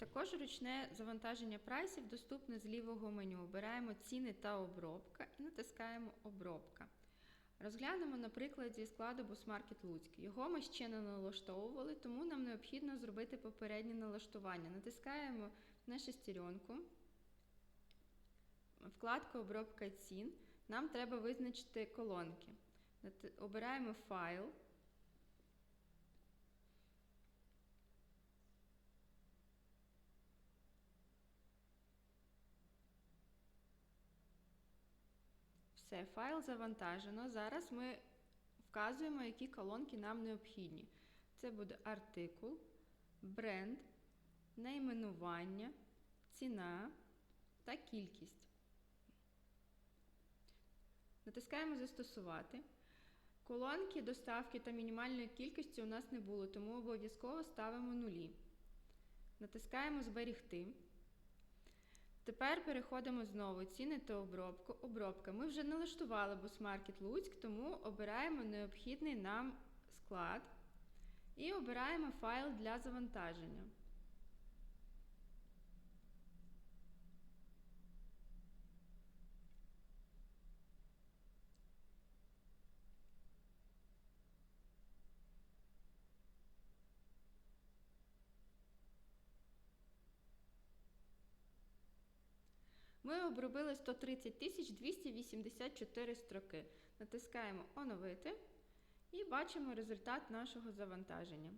Також ручне завантаження прайсів доступне з лівого меню. Обираємо ціни та обробка і натискаємо Обробка. Розглянемо на прикладі складу Бусмаркет Луцьк. Його ми ще не налаштовували, тому нам необхідно зробити попереднє налаштування. Натискаємо на шестеренку, вкладка Обробка цін. Нам треба визначити колонки. Обираємо файл. Все, файл завантажено. Зараз ми вказуємо, які колонки нам необхідні. Це буде артикул, бренд, найменування, ціна та кількість. Натискаємо Застосувати. Колонки доставки та мінімальної кількості у нас не було, тому обов'язково ставимо нулі. Натискаємо Зберігти. Тепер переходимо знову ціни та обробку. Обробка. Ми вже налаштували Бусмаркет Луцьк, тому обираємо необхідний нам склад і обираємо файл для завантаження. Ми обробили 130 284 строки. Натискаємо Оновити і бачимо результат нашого завантаження.